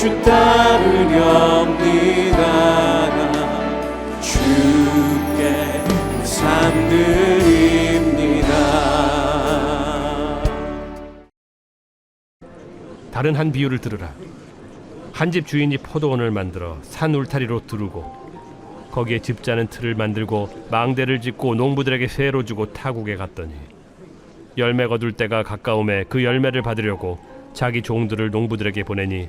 주 따르렵니다 주께 삶 드립니다 다른 한 비유를 들으라. 한 집 주인이 포도원을 만들어 산 울타리로 두르고 거기에 집자는 틀을 만들고 망대를 짓고 농부들에게 세로 주고 타국에 갔더니 열매 거둘 때가 가까움에 그 열매를 받으려고 자기 종들을 농부들에게 보내니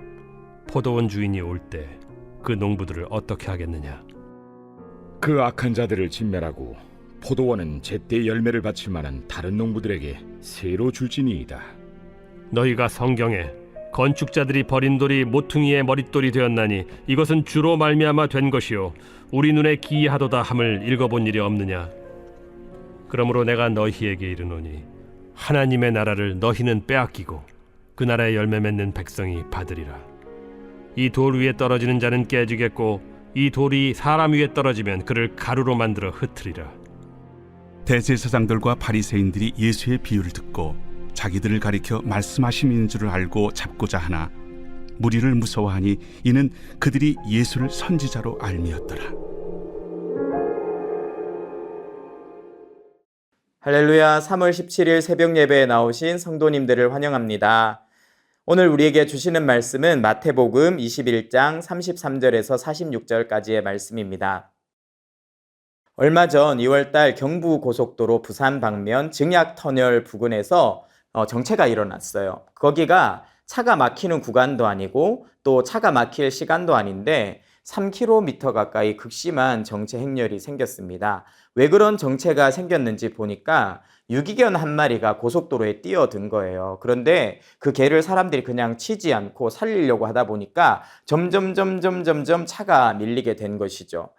포도원 주인이 올 때 그 농부들을 어떻게 하겠느냐? 그 악한 자들을 진멸하고 포도원은 제때 열매를 바칠 만한 다른 농부들에게 새로 줄지니이다. 너희가 성경에 건축자들이 버린 돌이 모퉁이의 머릿돌이 되었나니 이것은 주로 말미암아 된 것이요. 우리 눈에 기이하도다 함을 읽어본 일이 없느냐? 그러므로 내가 너희에게 이르노니 하나님의 나라를 너희는 빼앗기고 그 나라의 열매 맺는 백성이 받으리라 이 돌 위에 떨어지는 자는 깨지겠고 이 돌이 사람 위에 떨어지면 그를 가루로 만들어 흩으리라 대제사장들과 바리새인들이 예수의 비유를 듣고 자기들을 가리켜 말씀하심인 줄을 알고 잡고자 하나 무리를 무서워하니 이는 그들이 예수를 선지자로 알미었더라. 할렐루야 3월 17일 새벽 예배에 나오신 성도님들을 환영합니다. 오늘 우리에게 주시는 말씀은 마태복음 21장 33절에서 46절까지의 말씀입니다. 얼마 전 2월달 경부 고속도로 부산 방면 증약 터널 부근에서 어, 정체가 일어났어요. 거기가 차가 막히는 구간도 아니고 또 차가 막힐 시간도 아닌데 3km 가까이 극심한 정체 행렬이 생겼습니다. 왜 그런 정체가 생겼는지 보니까 유기견 한 마리가 고속도로에 뛰어든 거예요. 그런데 그 개를 사람들이 그냥 치지 않고 살리려고 하다 보니까 점점 점점 점점 차가 밀리게 된 것이죠.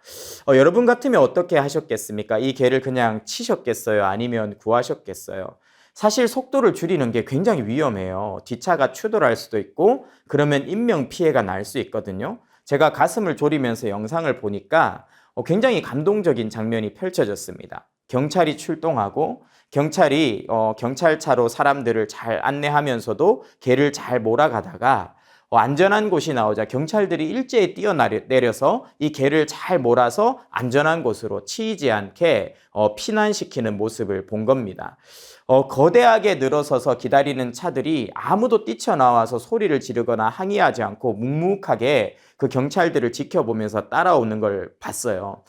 어, 여러분 같으면 어떻게 하셨겠습니까? 이 개를 그냥 치셨겠어요? 아니면 구하셨겠어요? 사실 속도를 줄이는 게 굉장히 위험해요. 뒷차가 추돌할 수도 있고 그러면 인명 피해가 날 수 있거든요. 제가 가슴을 졸이면서 영상을 보니까 어, 굉장히 감동적인 장면이 펼쳐졌습니다. 경찰이 출동하고 경찰이 어, 경찰차로 사람들을 잘 안내하면서도 개를 잘 몰아가다가 어, 안전한 곳이 나오자 경찰들이 일제히 뛰어내려서 이 개를 잘 몰아서 안전한 곳으로 치이지 않게 어, 피난시키는 모습을 본 겁니다. 어, 거대하게 늘어서서 기다리는 차들이 아무도 뛰쳐나와서 소리를 지르거나 항의하지 않고 묵묵하게 그 경찰들을 지켜보면서 따라오는 걸 봤어요.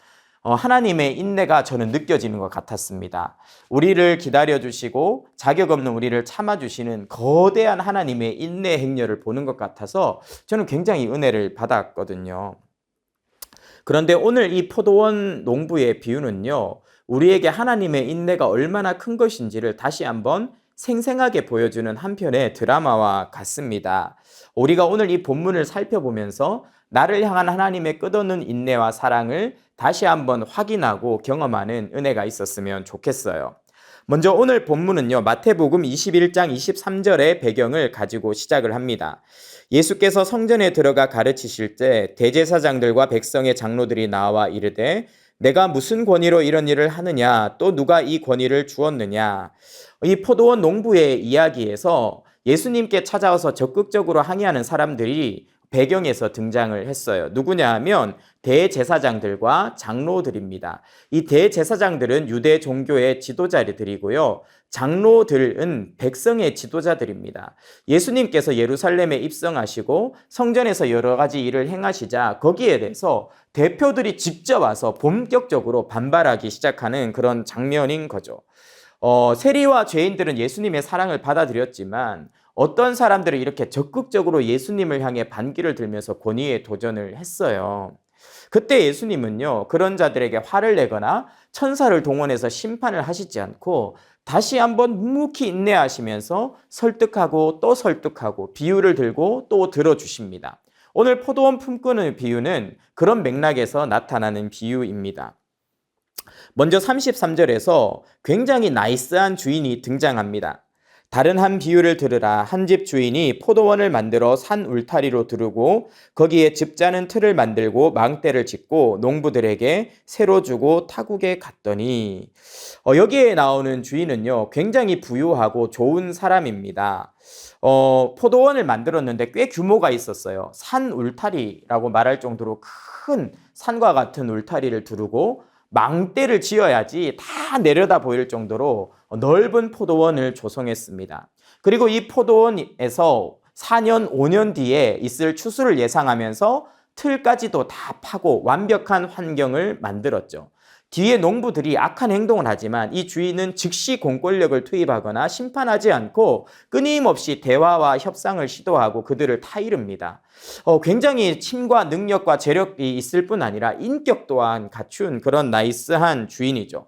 어, 하나님의 인내가 저는 느껴지는 것 같았습니다. 우리를 기다려주시고 자격 없는 우리를 참아주시는 거대한 하나님의 인내 행렬을 보는 것 같아서 저는 굉장히 은혜를 받았거든요. 그런데 오늘 이 포도원 농부의 비유는요, 우리에게 하나님의 인내가 얼마나 큰 것인지를 다시 한번 생생하게 보여주는 한편의 드라마와 같습니다. 우리가 오늘 이 본문을 살펴보면서 나를 향한 하나님의 끝없는 인내와 사랑을 다시 한번 확인하고 경험하는 은혜가 있었으면 좋겠어요. 먼저 오늘 본문은요, 마태복음 21장 23절의 배경을 가지고 시작을 합니다. 예수께서 성전에 들어가 가르치실 때 대제사장들과 백성의 장로들이 나와 이르되 내가 무슨 권위로 이런 일을 하느냐 또 누가 이 권위를 주었느냐 이 포도원 농부의 이야기에서 예수님께 찾아와서 적극적으로 항의하는 사람들이 배경에서 등장을 했어요. 누구냐 하면 대제사장들과 장로들입니다. 이 대제사장들은 유대 종교의 지도자들이고요. 장로들은 백성의 지도자들입니다. 예수님께서 예루살렘에 입성하시고 성전에서 여러 가지 일을 행하시자 거기에 대해서 대표들이 직접 와서 본격적으로 반발하기 시작하는 그런 장면인 거죠. 어, 세리와 죄인들은 예수님의 사랑을 받아들였지만 어떤 사람들은 이렇게 적극적으로 예수님을 향해 반기를 들면서 권위에 도전을 했어요. 그때 예수님은요, 그런 자들에게 화를 내거나 천사를 동원해서 심판을 하시지 않고 다시 한번 묵묵히 인내하시면서 설득하고 또 설득하고 비유를 들고 또 들어주십니다. 오늘 포도원 품꾸는 비유는 그런 맥락에서 나타나는 비유입니다. 먼저 33절에서 굉장히 나이스한 주인이 등장합니다. 다른 한 비유를 들으라 한 집 주인이 포도원을 만들어 산 울타리로 두르고 거기에 집 짜는 틀을 만들고 망대를 짓고 농부들에게 새로 주고 타국에 갔더니 어, 여기에 나오는 주인은요 굉장히 부유하고 좋은 사람입니다. 어, 포도원을 만들었는데 꽤 규모가 있었어요. 산 울타리라고 말할 정도로 큰 산과 같은 울타리를 두르고 망대를 지어야지 다 내려다 보일 정도로 넓은 포도원을 조성했습니다. 그리고 이 포도원에서 4년, 5년 뒤에 있을 추수를 예상하면서 틀까지도 다 파고 완벽한 환경을 만들었죠. 뒤에 농부들이 악한 행동을 하지만 이 주인은 즉시 공권력을 투입하거나 심판하지 않고 끊임없이 대화와 협상을 시도하고 그들을 타이릅니다. 어, 굉장히 힘과 능력과 재력이 있을 뿐 아니라 인격 또한 갖춘 그런 나이스한 주인이죠.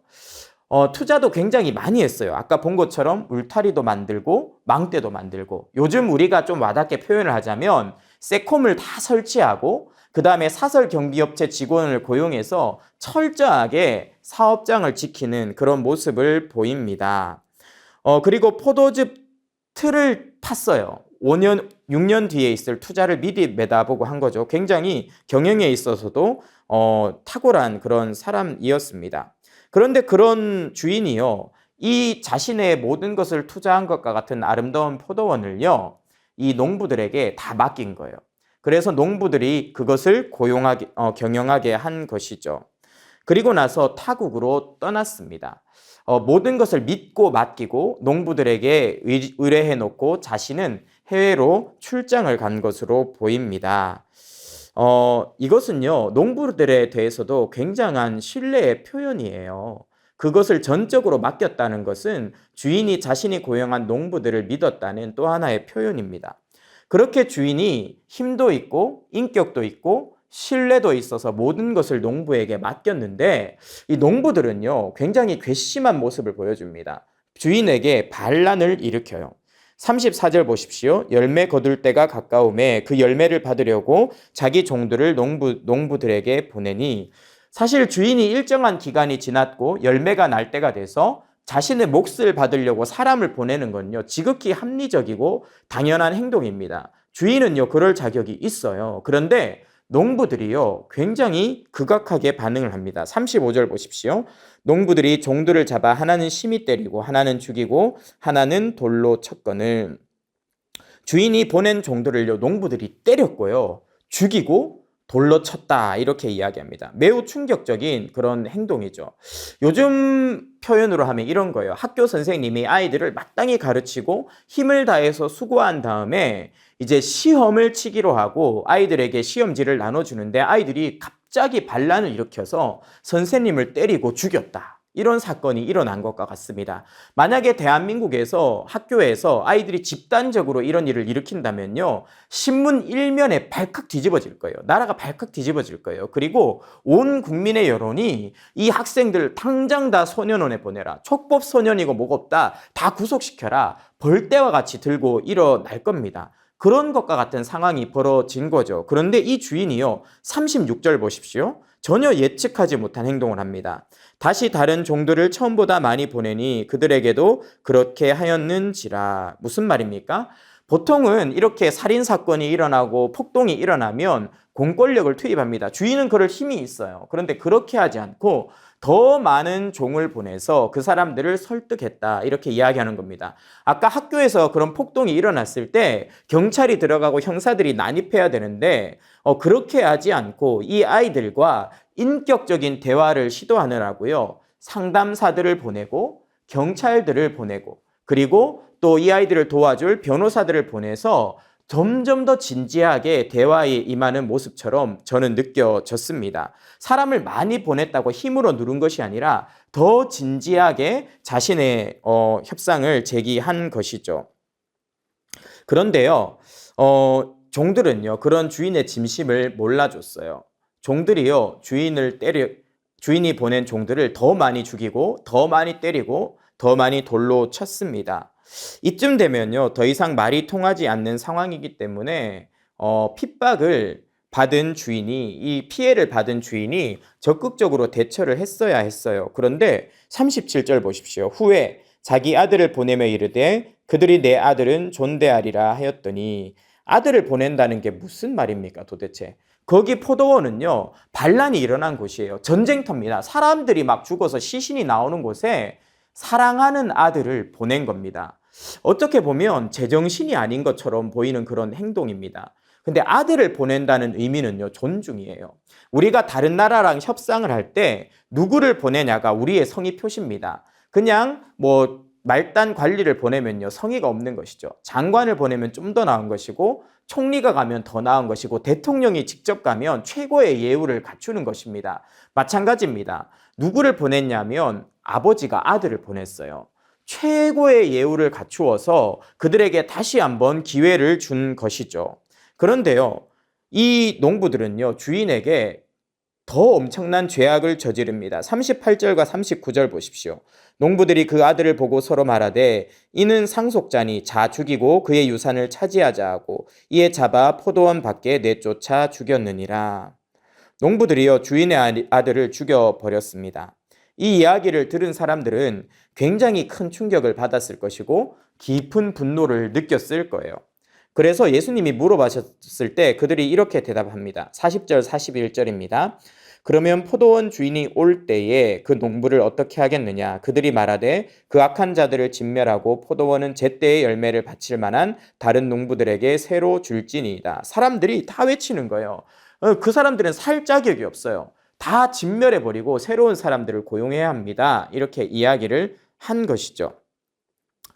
어, 투자도 굉장히 많이 했어요. 아까 본 것처럼 울타리도 만들고 망대도 만들고 요즘 우리가 좀 와닿게 표현을 하자면 세콤을 다 설치하고 그 다음에 사설 경비업체 직원을 고용해서 철저하게 사업장을 지키는 그런 모습을 보입니다. 어, 그리고 포도즙 틀을 팠어요. 5년, 6년 뒤에 있을 투자를 미리 매다보고 한 거죠. 굉장히 경영에 있어서도 어, 탁월한 그런 사람이었습니다. 그런데 그런 주인이요, 이 자신의 모든 것을 투자한 것과 같은 아름다운 포도원을요, 이 농부들에게 다 맡긴 거예요. 그래서 농부들이 그것을 고용하게, 어, 경영하게 한 것이죠. 그리고 나서 타국으로 떠났습니다. 어, 모든 것을 믿고 맡기고 농부들에게 의, 의뢰해 놓고 자신은 해외로 출장을 간 것으로 보입니다. 어, 이것은요, 농부들에 대해서도 굉장한 신뢰의 표현이에요. 그것을 전적으로 맡겼다는 것은 주인이 자신이 고용한 농부들을 믿었다는 또 하나의 표현입니다. 그렇게 주인이 힘도 있고 인격도 있고 신뢰도 있어서 모든 것을 농부에게 맡겼는데 이 농부들은요 굉장히 괘씸한 모습을 보여줍니다. 주인에게 반란을 일으켜요. 34절 보십시오. 열매 거둘 때가 가까움에 그 열매를 받으려고 자기 종들을 농부, 농부들에게 보내니 사실 주인이 일정한 기간이 지났고 열매가 날 때가 돼서 자신의 몫을 받으려고 사람을 보내는 건요, 지극히 합리적이고 당연한 행동입니다. 주인은요, 그럴 자격이 있어요. 그런데 농부들이요, 굉장히 극악하게 반응을 합니다. 35절 보십시오. 농부들이 종들을 잡아 하나는 심히 때리고, 하나는 죽이고, 하나는 돌로 쳤거늘. 주인이 보낸 종들을요, 농부들이 때렸고요, 죽이고, 돌로 쳤다 이렇게 이야기합니다. 매우 충격적인 그런 행동이죠. 요즘 표현으로 하면 이런 거예요. 학교 선생님이 아이들을 마땅히 가르치고 힘을 다해서 수고한 다음에 이제 시험을 치기로 하고 아이들에게 시험지를 나눠주는데 아이들이 갑자기 반란을 일으켜서 선생님을 때리고 죽였다. 이런 사건이 일어난 것과 같습니다. 만약에 대한민국에서 학교에서 아이들이 집단적으로 이런 일을 일으킨다면요. 신문 일면에 발칵 뒤집어질 거예요. 나라가 발칵 뒤집어질 거예요. 그리고 온 국민의 여론이 이 학생들 당장 다 소년원에 보내라. 촉법 소년이고 뭐고 없다. 다 구속시켜라. 벌떼와 같이 들고 일어날 겁니다. 그런 것과 같은 상황이 벌어진 거죠. 그런데 이 주인이요. 36절 보십시오. 전혀 예측하지 못한 행동을 합니다. 다시 다른 종들을 처음보다 많이 보내니 그들에게도 그렇게 하였는지라. 무슨 말입니까? 보통은 이렇게 살인 사건이 일어나고 폭동이 일어나면 공권력을 투입합니다. 주인은 그럴 힘이 있어요. 그런데 그렇게 하지 않고 더 많은 종을 보내서 그 사람들을 설득했다. 이렇게 이야기하는 겁니다. 아까 학교에서 그런 폭동이 일어났을 때 경찰이 들어가고 형사들이 난입해야 되는데 어, 그렇게 하지 않고 이 아이들과 인격적인 대화를 시도하느라고요. 상담사들을 보내고 경찰들을 보내고 그리고 또 이 아이들을 도와줄 변호사들을 보내서 점점 더 진지하게 대화에 임하는 모습처럼 저는 느껴졌습니다. 사람을 많이 보냈다고 힘으로 누른 것이 아니라 더 진지하게 자신의 어, 협상을 제기한 것이죠. 그런데요, 어, 종들은요, 그런 주인의 진심을 몰라줬어요. 종들이요, 주인을 때려, 주인이 보낸 종들을 더 많이 죽이고, 더 많이 때리고, 더 많이 돌로 쳤습니다. 이쯤 되면요, 더 이상 말이 통하지 않는 상황이기 때문에, 어, 핍박을 받은 주인이, 이 피해를 받은 주인이 적극적으로 대처를 했어야 했어요. 그런데 37절 보십시오. 후에 자기 아들을 보내며 이르되 그들이 내 아들은 존대하리라 하였더니 아들을 보낸다는 게 무슨 말입니까 도대체? 거기 포도원은요, 반란이 일어난 곳이에요. 전쟁터입니다. 사람들이 막 죽어서 시신이 나오는 곳에 사랑하는 아들을 보낸 겁니다. 어떻게 보면 제정신이 아닌 것처럼 보이는 그런 행동입니다. 근데 아들을 보낸다는 의미는요, 존중이에요. 우리가 다른 나라랑 협상을 할 때 누구를 보내냐가 우리의 성의 표시입니다. 그냥 뭐 말단 관리를 보내면요, 성의가 없는 것이죠. 장관을 보내면 좀 더 나은 것이고, 총리가 가면 더 나은 것이고, 대통령이 직접 가면 최고의 예우를 갖추는 것입니다. 마찬가지입니다. 누구를 보냈냐면 아버지가 아들을 보냈어요. 최고의 예우를 갖추어서 그들에게 다시 한번 기회를 준 것이죠. 그런데요, 이 농부들은요, 주인에게 더 엄청난 죄악을 저지릅니다. 38절과 39절 보십시오. 농부들이 그 아들을 보고 서로 말하되 이는 상속자니 자 죽이고 그의 유산을 차지하자 하고 이에 잡아 포도원 밖에 내쫓아 죽였느니라. 농부들이요 주인의 아들을 죽여 버렸습니다. 이 이야기를 들은 사람들은 굉장히 큰 충격을 받았을 것이고 깊은 분노를 느꼈을 거예요. 그래서 예수님이 물어보셨을 때 그들이 이렇게 대답합니다. 40절, 41절입니다. 그러면 포도원 주인이 올 때에 그 농부를 어떻게 하겠느냐? 그들이 말하되 그 악한 자들을 진멸하고 포도원은 제때의 열매를 바칠 만한 다른 농부들에게 새로 줄지니이다. 사람들이 다 외치는 거예요. 어, 그 사람들은 살 자격이 없어요. 다 진멸해버리고 새로운 사람들을 고용해야 합니다. 이렇게 이야기를 한 것이죠.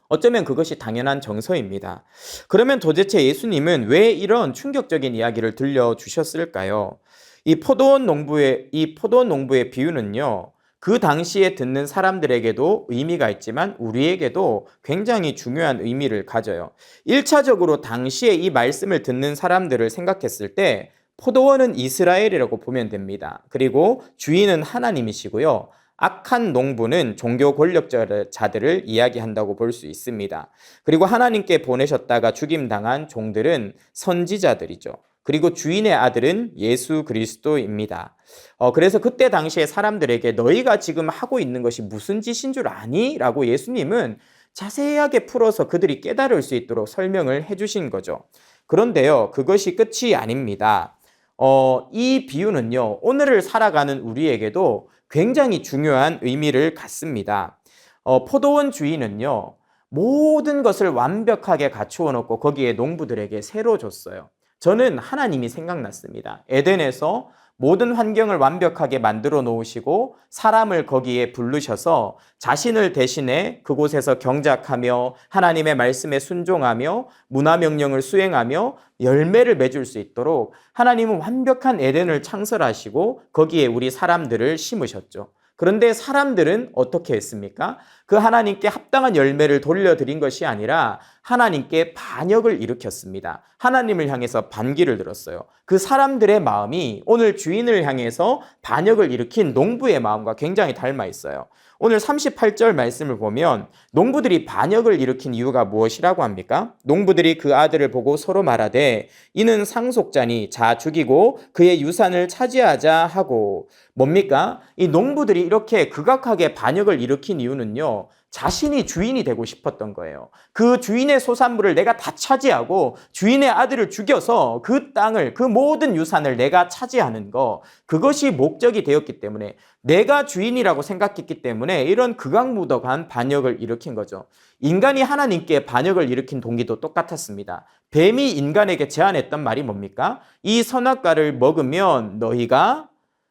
어쩌면 그것이 당연한 정서입니다. 그러면 도대체 예수님은 왜 이런 충격적인 이야기를 들려주셨을까요? 이 포도원 농부의, 이 포도원 농부의 비유는요, 그 당시에 듣는 사람들에게도 의미가 있지만 우리에게도 굉장히 중요한 의미를 가져요. 1차적으로 당시에 이 말씀을 듣는 사람들을 생각했을 때 포도원은 이스라엘이라고 보면 됩니다. 그리고 주인은 하나님이시고요. 악한 농부는 종교 권력자들을 이야기한다고 볼 수 있습니다. 그리고 하나님께 보내셨다가 죽임당한 종들은 선지자들이죠. 그리고 주인의 아들은 예수 그리스도입니다. 어, 그래서 그때 당시에 사람들에게 너희가 지금 하고 있는 것이 무슨 짓인 줄 아니? 라고 예수님은 자세하게 풀어서 그들이 깨달을 수 있도록 설명을 해주신 거죠. 그런데요, 그것이 끝이 아닙니다. 어, 이 비유는요, 오늘을 살아가는 우리에게도 굉장히 중요한 의미를 갖습니다. 어, 포도원 주인은요, 모든 것을 완벽하게 갖추어 놓고 거기에 농부들에게 새로 줬어요. 저는 하나님이 생각났습니다. 에덴에서 모든 환경을 완벽하게 만들어 놓으시고 사람을 거기에 부르셔서 자신을 대신해 그곳에서 경작하며 하나님의 말씀에 순종하며 문화 명령을 수행하며 열매를 맺을 수 있도록 하나님은 완벽한 에덴을 창설하시고 거기에 우리 사람들을 심으셨죠. 그런데 사람들은 어떻게 했습니까? 그 하나님께 합당한 열매를 돌려드린 것이 아니라 하나님께 반역을 일으켰습니다. 하나님을 향해서 반기를 들었어요. 그 사람들의 마음이 오늘 주인을 향해서 반역을 일으킨 농부의 마음과 굉장히 닮아 있어요. 오늘 38절 말씀을 보면 농부들이 반역을 일으킨 이유가 무엇이라고 합니까? 농부들이 그 아들을 보고 서로 말하되 이는 상속자니 자 죽이고 그의 유산을 차지하자 하고 뭡니까? 이 농부들이 이렇게 극악하게 반역을 일으킨 이유는요. 자신이 주인이 되고 싶었던 거예요. 그 주인의 소산물을 내가 다 차지하고 주인의 아들을 죽여서 그 땅을 그 모든 유산을 내가 차지하는 거 그것이 목적이 되었기 때문에 내가 주인이라고 생각했기 때문에 이런 극악무도한 반역을 일으킨 거죠. 인간이 하나님께 반역을 일으킨 동기도 똑같았습니다. 뱀이 인간에게 제안했던 말이 뭡니까? 이 선악과를 먹으면 너희가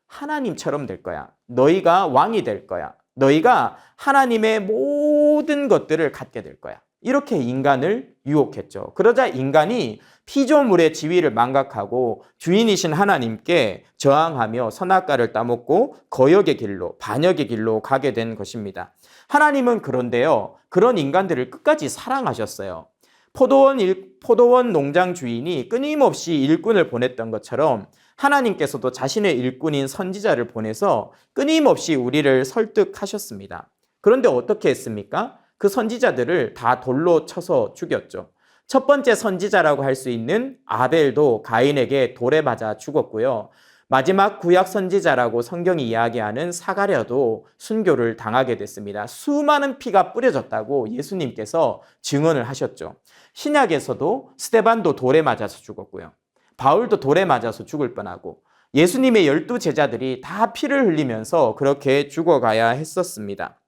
하나님처럼 될 거야. 너희가 왕이 될 거야. 너희가 하나님의 모든 것들을 갖게 될 거야. 이렇게 인간을 유혹했죠. 그러자 인간이 피조물의 지위를 망각하고 주인이신 하나님께 저항하며 선악과를 따먹고 거역의 길로, 반역의 길로 가게 된 것입니다. 하나님은 그런데요, 그런 인간들을 끝까지 사랑하셨어요. 포도원 일, 포도원 농장 주인이 끊임없이 일꾼을 보냈던 것처럼 하나님께서도 자신의 일꾼인 선지자를 보내서 끊임없이 우리를 설득하셨습니다. 그런데 어떻게 했습니까? 그 선지자들을 다 돌로 쳐서 죽였죠. 첫 번째 선지자라고 할 수 있는 아벨도 가인에게 돌에 맞아 죽었고요. 마지막 구약 선지자라고 성경이 이야기하는 사가랴도 순교를 당하게 됐습니다. 수많은 피가 뿌려졌다고 예수님께서 증언을 하셨죠. 신약에서도 스테반도 돌에 맞아서 죽었고요. 바울도 돌에 맞아서 죽을 뻔하고 예수님의 열두 제자들이 다 피를 흘리면서 그렇게 죽어가야 했었습니다.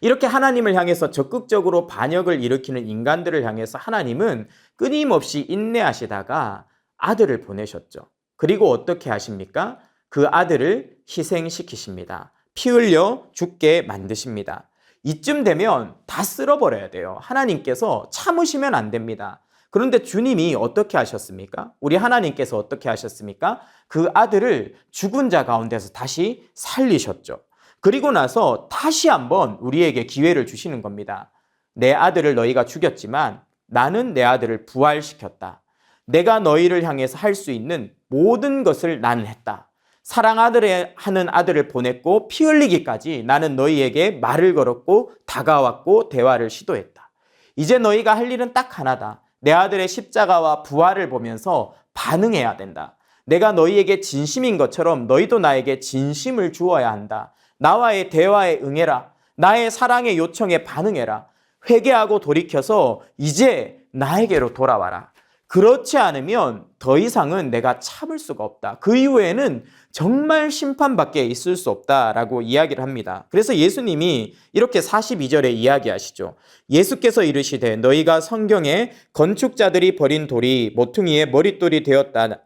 이렇게 하나님을 향해서 적극적으로 반역을 일으키는 인간들을 향해서 하나님은 끊임없이 인내하시다가 아들을 보내셨죠. 그리고 어떻게 하십니까? 그 아들을 희생시키십니다. 피 흘려 죽게 만드십니다. 이쯤 되면 다 쓸어버려야 돼요. 하나님께서 참으시면 안 됩니다. 그런데 주님이 어떻게 하셨습니까? 우리 하나님께서 어떻게 하셨습니까? 그 아들을 죽은 자 가운데서 다시 살리셨죠. 그리고 나서 다시 한번 우리에게 기회를 주시는 겁니다. 내 아들을 너희가 죽였지만 나는 내 아들을 부활시켰다. 내가 너희를 향해서 할 수 있는 모든 것을 나는 했다. 사랑 아들의 하는 아들을 보냈고 피 흘리기까지 나는 너희에게 말을 걸었고 다가왔고 대화를 시도했다. 이제 너희가 할 일은 딱 하나다. 내 아들의 십자가와 부활을 보면서 반응해야 된다. 내가 너희에게 진심인 것처럼 너희도 나에게 진심을 주어야 한다. 나와의 대화에 응해라. 나의 사랑의 요청에 반응해라. 회개하고 돌이켜서 이제 나에게로 돌아와라. 그렇지 않으면 더 이상은 내가 참을 수가 없다. 그 이후에는 정말 심판밖에 있을 수 없다라고 이야기를 합니다. 그래서 예수님이 이렇게 42절에 이야기하시죠. 예수께서 이르시되 너희가 성경에 건축자들이 버린 돌이 모퉁이의 머릿돌이 되었다.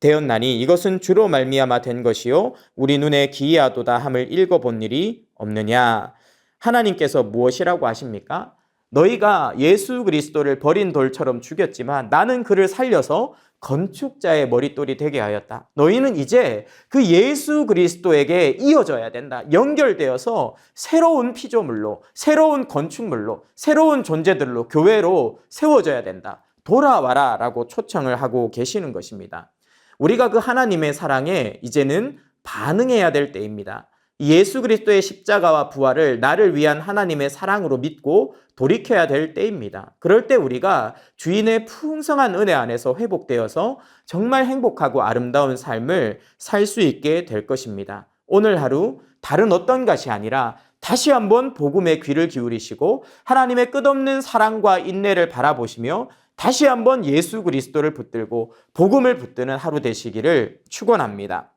되었나니 이것은 주로 말미암아 된 것이요 우리 눈에 기이하도다 함을 읽어본 일이 없느냐 하나님께서 무엇이라고 하십니까? 너희가 예수 그리스도를 버린 돌처럼 죽였지만 나는 그를 살려서 건축자의 머릿돌이 되게 하였다. 너희는 이제 그 예수 그리스도에게 이어져야 된다. 연결되어서 새로운 피조물로, 새로운 건축물로, 새로운 존재들로 교회로 세워져야 된다. 돌아와라 라고 초청을 하고 계시는 것입니다. 우리가 그 하나님의 사랑에 이제는 반응해야 될 때입니다. 예수 그리스도의 십자가와 부활을 나를 위한 하나님의 사랑으로 믿고 돌이켜야 될 때입니다. 그럴 때 우리가 주인의 풍성한 은혜 안에서 회복되어서 정말 행복하고 아름다운 삶을 살 수 있게 될 것입니다. 오늘 하루 다른 어떤 것이 아니라 다시 한번 복음의 귀를 기울이시고 하나님의 끝없는 사랑과 인내를 바라보시며 다시 한번 예수 그리스도를 붙들고 복음을 붙드는 하루 되시기를 축원합니다.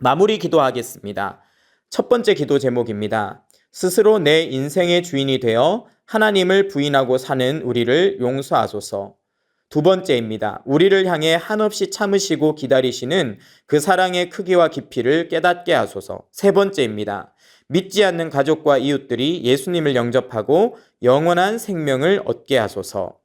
마무리 기도하겠습니다. 첫 번째 기도 제목입니다. 스스로 내 인생의 주인이 되어 하나님을 부인하고 사는 우리를 용서하소서. 두 번째입니다. 우리를 향해 한없이 참으시고 기다리시는 그 사랑의 크기와 깊이를 깨닫게 하소서. 세 번째입니다. 믿지 않는 가족과 이웃들이 예수님을 영접하고 영원한 생명을 얻게 하소서.